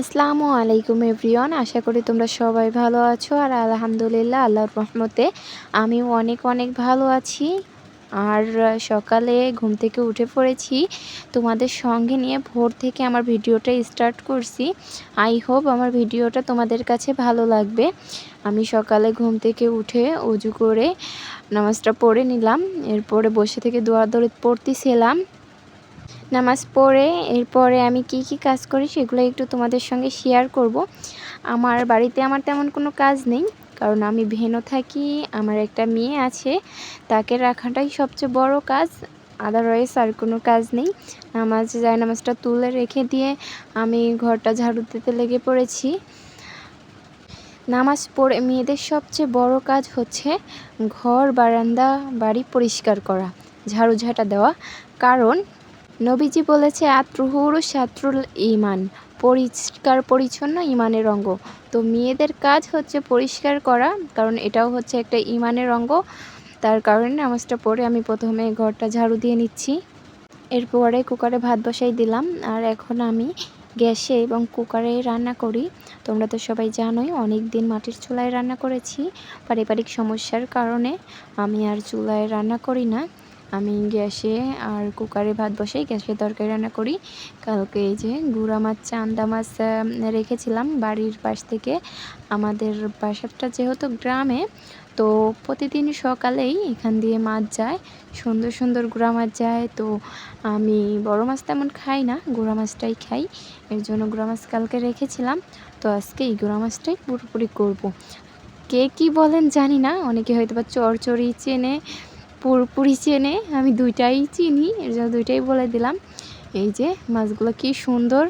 আসসালামু আলাইকুম এভরিওয়ান, আশা করি তোমরা সবাই ভালো আছো আর আলহামদুলিল্লাহ আল্লাহর রহমতে আমিও অনেক অনেক ভালো আছি। আর সকালে ঘুম থেকে উঠে পড়েছি, তোমাদের সঙ্গে নিয়ে ভোর থেকে আমার ভিডিওটা স্টার্ট করছি। আই হোপ আমার ভিডিওটা তোমাদের কাছে ভালো লাগবে। আমি সকালে ঘুম থেকে উঠে উজু করে নামাজটা পড়ে নিলাম, এরপরে বসে থেকে দোয়া দৌড়ে পড়তেছিলাম। নামাজ পড়ে, এরপরে আমি কি কি কাজ করি সেগুলো একটু তোমাদের সঙ্গে শেয়ার করব। আমার বাড়িতে আমার তেমন কোনো কাজ নেই, কারণ আমি ভেনো থাকি, আমার একটা মেয়ে আছে, তাকে রাখাটাই সবচেয়ে বড় কাজ আদারওয়াইজ আর কোনো কাজ নেই। নামাজ যায় নামাজটা তুলে রেখে দিয়ে আমি ঘরটা ঝাড়ু দিতে লেগে পড়েছি। নামাজ পড়ে মেয়েদের সবচেয়ে বড় কাজ হচ্ছে ঘর, বারান্দা, বাড়ি পরিষ্কার করা, ঝাড়ু ঝাঁটা দেওয়া। কারণ নবীজি বলেছে আত্রুহুর শাত্রুল ইমান পরিষ্কার, পরিচ্ছন্ন ইমানের অঙ্গ তো মেয়েদের কাজ হচ্ছে পরিষ্কার করা, কারণ এটাও হচ্ছে একটা ইমানের অঙ্গ তার কারণে নামাজটা পড়ে আমি প্রথমে ঘরটা ঝাড়ু দিয়ে নিচ্ছি। এরপরে কুকারে ভাত বসাই দিলাম। আর এখন আমি গ্যাসে এবং কুকারে রান্না করি। তোমরা তো সবাই জানোই অনেক দিন মাটির চুলায় রান্না করেছি। পারিবারিক সমস্যার কারণে আমি আর চুলায় রান্না করি না। আমি গ্যাসে আর কুকারে ভাত বসাই গ্যাসে তরকারি রান্না করি। কালকে এই যে গুঁড়া মাছ, চান্দা মাছ রেখেছিলাম বাড়ির পাশ থেকে। আমাদের বাসাটা যেহেতু গ্রামে, তো প্রতিদিন সকালেই এখান দিয়ে মাছ যায়। সুন্দর সুন্দর গুঁড়া মাছ যায়। তো আমি বড় মাছ তেমন খাই না, গুঁড়া মাছটাই খাই। এর জন্য গুঁড়া মাছ কালকে রেখেছিলাম। তো আজকে এই গুঁড়া মাছটাই পুরোপুরি করব। কে কি বলেন জানি না, অনেকে হয়তো বা চরচড়ি চেনে পুরোপুরি চেনে, আমি দুইটাই চিনি, এর জন্য দুইটাই বলে দিলাম। এই যে, মাছগুলো কি সুন্দর।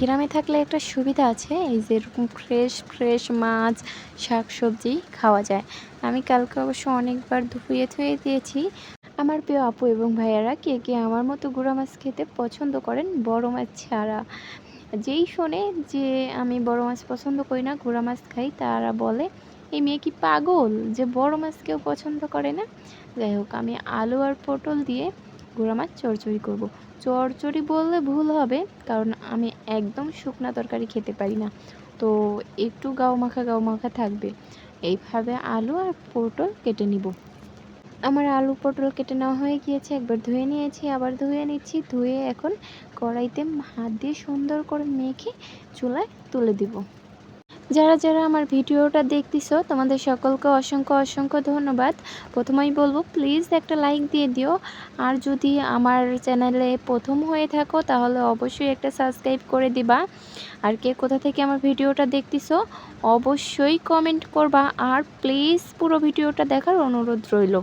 গ্রামে থাকলে একটা সুবিধা আছে, এই যে এরকম ফ্রেশ ফ্রেশ মাছ শাক সবজি খাওয়া যায়। আমি কালকে অবশ্য অনেকবার ধুয়ে ধুয়ে দিয়েছি। আমার প্রিয় আপু এবং ভাইয়ারা কে কে আমার মতো গুঁড়া মাছ খেতে পছন্দ করেন, বড় মাছ ছাড়া। যেই শোনে যে আমি বড় মাছ পছন্দ করি না, গুঁড়া মাছ খাই, তারা বলে, এই মেয়ে কি পাগল যে বড় মাছ কেউ পছন্দ করে না? যাই হোক, আমি আলু আর পটল দিয়ে গুঁড়া মাছ চড়চড়ি করব। চড়চড়ি বললে ভুল হবে, কারণ আমি একদম শুকনা তরকারি খেতে পারি না। তো একটু গাও মাখা গাও মাখা থাকবে। এইভাবে আলু আর পটল কেটে নিব। আমার আলু পটল কেটে নেওয়া হয়ে গিয়েছে, একবার ধুয়ে নিয়েছি, আবার ধুয়ে নিচ্ছি। ধুয়ে এখন কড়াইতে হাত দিয়ে সুন্দর করে মেখে চুলায় তুলে দিব। যারা যারা আমার ভিডিওটা দেখতেছো, তোমাদের সকলকে অসংখ্য অসংখ্য ধন্যবাদ। প্রথমেই বলব প্লিজ একটা লাইক দিয়ে দিও। আর যদি আমার চ্যানেলে প্রথম হয়ে থাকো, তাহলে অবশ্যই একটা সাবস্ক্রাইব করে দিবা। আর কে কোথা থেকে আমার ভিডিওটা দেখতেছো, অবশ্যই কমেন্ট করবা। আর প্লিজ পুরো ভিডিওটা দেখার অনুরোধ রইল।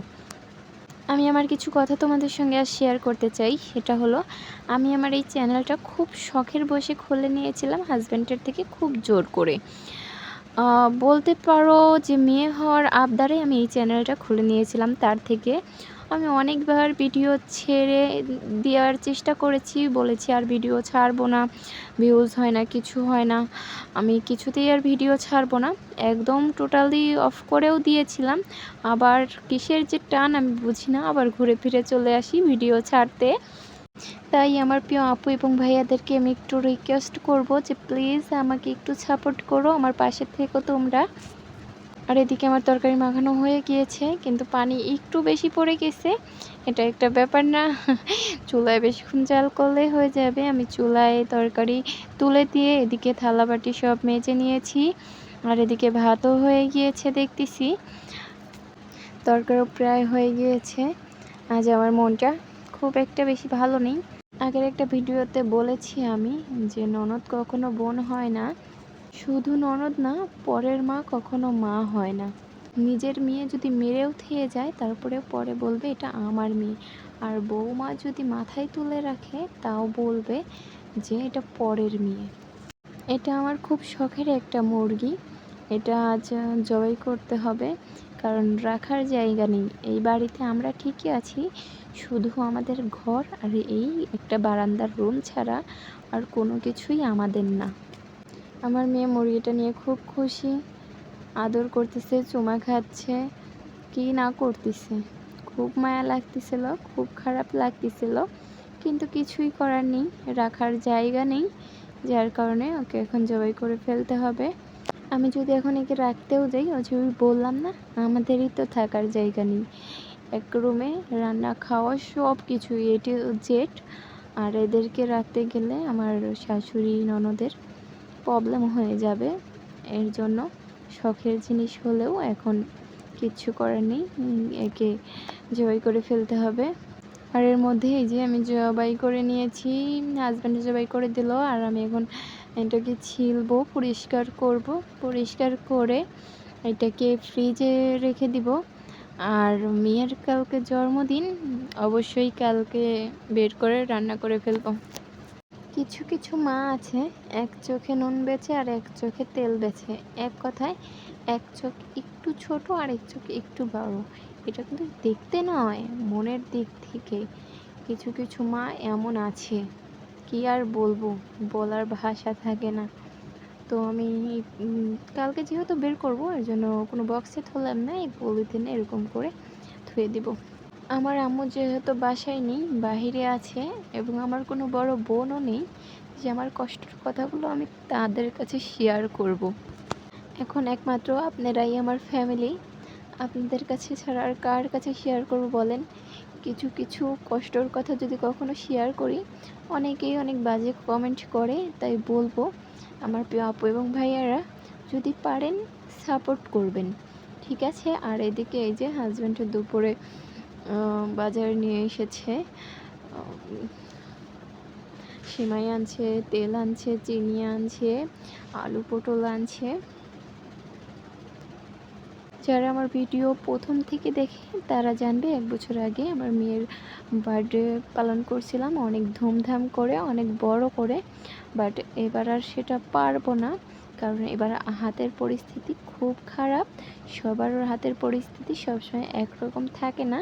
আমি আমার কিছু কথা তোমাদের সঙ্গে আর শেয়ার করতে চাই। সেটা হলো, আমি আমার এই চ্যানেলটা খুব শখের বসে খুলে নিয়েছিলাম হাজব্যান্ডের থেকে খুব জোর করে। বলতে পারো যে মেয়ে হওয়ার আবদারে আমি এই চ্যানেলটা খুলে নিয়েছিলাম। তার থেকে আমি অনেকবার ভিডিও ছেড়ে দেওয়ার চেষ্টা করেছি, বলেছি আর ভিডিও ছাড়বো না ভিউজ হয় না, কিছু হয় না। আমি কিছুতেই আর ভিডিও ছাড়বো না। একদম টোটালি অফ করেও দিয়েছিলাম। আবার কিসের যে টান আমি বুঝি না, আবার ঘুরে ফিরে চলে আসি ভিডিও ছাড়তে। তাই আমার প্রিয় আপু এবং ভাইয়াদেরকে আমি একটু রিকোয়েস্ট করব যে প্লিজ আমাকে একটু সাপোর্ট করো, আমার পাশে থেকো তোমরা। আর এদিকে আমার তরকারি মাখানো হয়ে গিয়েছে, কিন্তু পানি একটু বেশি পড়ে গেছে। এটা একটা ব্যাপার না, চুলায় বেশিক্ষণ জাল করলে হয়ে যাবে। আমি চুলায় তরকারি তুলে দিয়ে এদিকে থালা বাটি সব মেজে নিয়েছি, আর এদিকে ভাতও হয়ে গিয়েছে দেখতেছি। তরকারিও প্রায় হয়ে গিয়েছে। আজ আমার মনটা খুব একটা বেশি ভালো নেই। আগের একটা ভিডিওতে বলেছি আমি যে ননদ কখনো বোন হয় না। শুধু ননদ না, পরের মা কখনো মা হয় না। নিজের মেয়ে যদি মেরেও থেয়ে যায় তারপরে পরে বলবে, এটা আমার মেয়ে। আর বৌমা যদি মাথায় তুলে রাখে, তাও বলবে যে, এটা পরের মেয়ে। এটা আমার খুব শখের একটা মুরগি। এটা আজ জবাই করতে হবে, কারণ রাখার জায়গা নেই। এই বাড়িতে আমরা ঠিকই আছি, শুধু আমাদের ঘর আর এই একটা বারান্দার রুম ছাড়া আর কোনো কিছুই আমাদের না। আমার মেয়ে মুরগিটা নিয়ে খুব খুশি। আদর করতেছে, চুমা খাচ্ছে। কি না করতেছে? খুব মায়া লাগতেছিল, খুব খারাপ লাগতেছিল। কিন্তু কিছুই করার নেই, রাখার জায়গা নেই, যার কারণে ওকে এখন জবাই করে ফেলতে হবে। আমি যদি এখন একে রাখতেও যাই ও যে বললাম না, আমাদেরই তো থাকার জায়গা নেই। এক রুমে রান্না খাওয়া সব কিছুই, এটি টু জেড আর এদেরকে রাখতে গেলে আমার শাশুড়ি, ননদের প্রবলেম হয়ে যাবে। এর জন্য শখের জিনিস হলেও এখন কিচ্ছু করার নেই। একে জবাই করে ফেলতে হবে। আর এর মধ্যে এই যে আমি জবাই করে নিয়েছি হাজব্যান্ড জবাই করে দিল, আর আমি এখন এটাকে ছিলবো, পরিষ্কার করব। পরিষ্কার করে এটাকে ফ্রিজে রেখে দিব। আর মেয়ের কালকে জন্মদিন, অবশ্যই কালকে বের করে রান্না করে ফেলব। কিছু কিছু মা আছে, এক চোখে নুন বেছে আর এক চোখে তেল বেছে এক কথায়, এক চোখ একটু ছোট আর এক চোখ একটু বড়। এটা কিন্তু দেখতে নয়, মনের দিক থেকে। কিছু কিছু মা এমন আছে। কি আর বলব, বলার ভাষা থাকে না। তো আমি কালকে যেহেতু বের করব, এর জন্য কোনো বক্সে থলাম না এই পলিথিনে এরকম করে ধুয়ে দিব। আমার আম্মু যেহেতু বাসায় নেই, বাহিরে আছে এবং আমার কোনো বড় বোনও নেই, যে আমার কষ্টের কথাগুলো আমি তাদের কাছে শেয়ার করব। এখন একমাত্র আপনারাই আমার ফ্যামিলি আপনাদের কাছে ছাড়া আর কার কাছে শেয়ার করব বলেন? কিছু কিছু কষ্টর কথা যদি কখনো শেয়ার করি, অনেকেই অনেক বাজে কমেন্ট করে, তাই বলব, আমার প্রিয় আপু এবং ভাইয়ারা, যদি পারেন সাপোর্ট করবেন। ঠিক আছে? আর এদিকে এই যে হাজব্যান্ডের দুপুরে বাজার নিয়ে এসেছে। সিমাই আনছে, তেল আনছে, চিনি আনছে, আলু পটল আনছে। যারা আমার ভিডিও প্রথম থেকে দেখে, তারা জানবে এক বছর আগে আমার মেয়ের বার্থডে পালন করছিলাম। অনেক ধুমধাম করে, অনেক বড় করে, বাট এবার আর সেটা পারব না। কারণ এবার হাতের পরিস্থিতি খুব খারাপ। সবার হাতের পরিস্থিতি সবসময় একরকম থাকে না।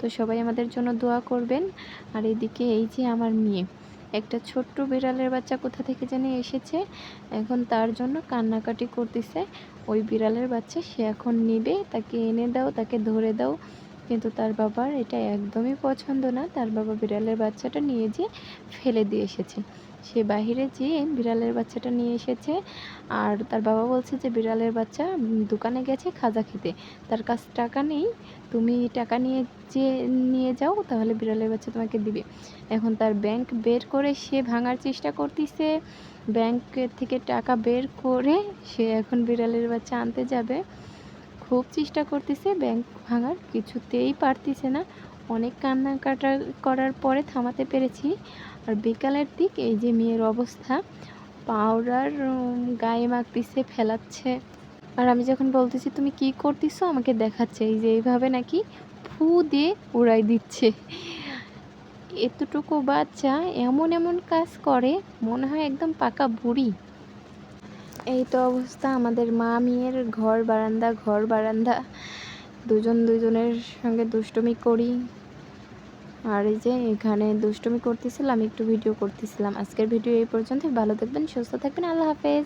তো সবাই আমাদের জন্য দোয়া করবেন। আর এদিকে এই যে আমার মেয়ে, একটা ছোট্ট বিড়ালের বাচ্চা কোথা থেকে জানি এসেছে। এখন তার জন্য কান্নাকাটি করতেছে। ওই বিড়ালের বাচ্চা সে এখন নেবে, তাকে এনে দাও, তাকে ধরে দাও। কিন্তু তার বাবার এটা একদমই পছন্দ না। তার বাবা বিড়ালের বাচ্চাটা নিয়ে যেয়ে ফেলে দিয়ে এসেছে। সে বাহিরে যেয়ে বিড়ালের বাচ্চাটা নিয়ে এসেছে। আর তার বাবা বলছে যে, বিড়ালের বাচ্চা দোকানে গেছে খাজা খেতে। তার কাছে টাকা নেই। তুমি টাকা নিয়ে যে, নিয়ে যাও, তাহলে বিড়ালের বাচ্চা তোমাকে দিবে। এখন তার ব্যাংক বের করে সে ভাঙার চেষ্টা করতেছে। ব্যাংকের থেকে টাকা বের করে সে এখন বিড়ালের বাচ্চা আনতে যাবে। খুব চেষ্টা করতেছে ব্যাংক ভাঙার, কিছুতেই পারতেছে না। অনেক কান্নাকাটা করার পরে থামাতে পেরেছি। আর বিকালের দিক এই যে মেয়ের অবস্থা, পাউডার গায়ে মাখতেছে, ফেলাচ্ছে। আর আমি যখন বলতেছি, তুমি কি করতেছো? আমাকে দেখাচ্ছে। এই যে এইভাবে নাকি ফু দিয়ে উড়াই দিচ্ছে। এতটুকু বাচ্চা এমন এমন কাজ করে, মনে হয় একদম পাকা বুড়ি। এই তো অবস্থা আমাদের মা মেয়ের ঘর, বারান্দা ঘর, বারান্দা। দুজন দুজনের সঙ্গে দুষ্টুমি করি। আর এই যে এখানে দুষ্টুমি করতেছিলাম, একটু ভিডিও করতেছিলাম। আজকের ভিডিও এই পর্যন্ত ভালো থাকবেন, সুস্থ থাকবেন। আল্লাহ হাফেজ।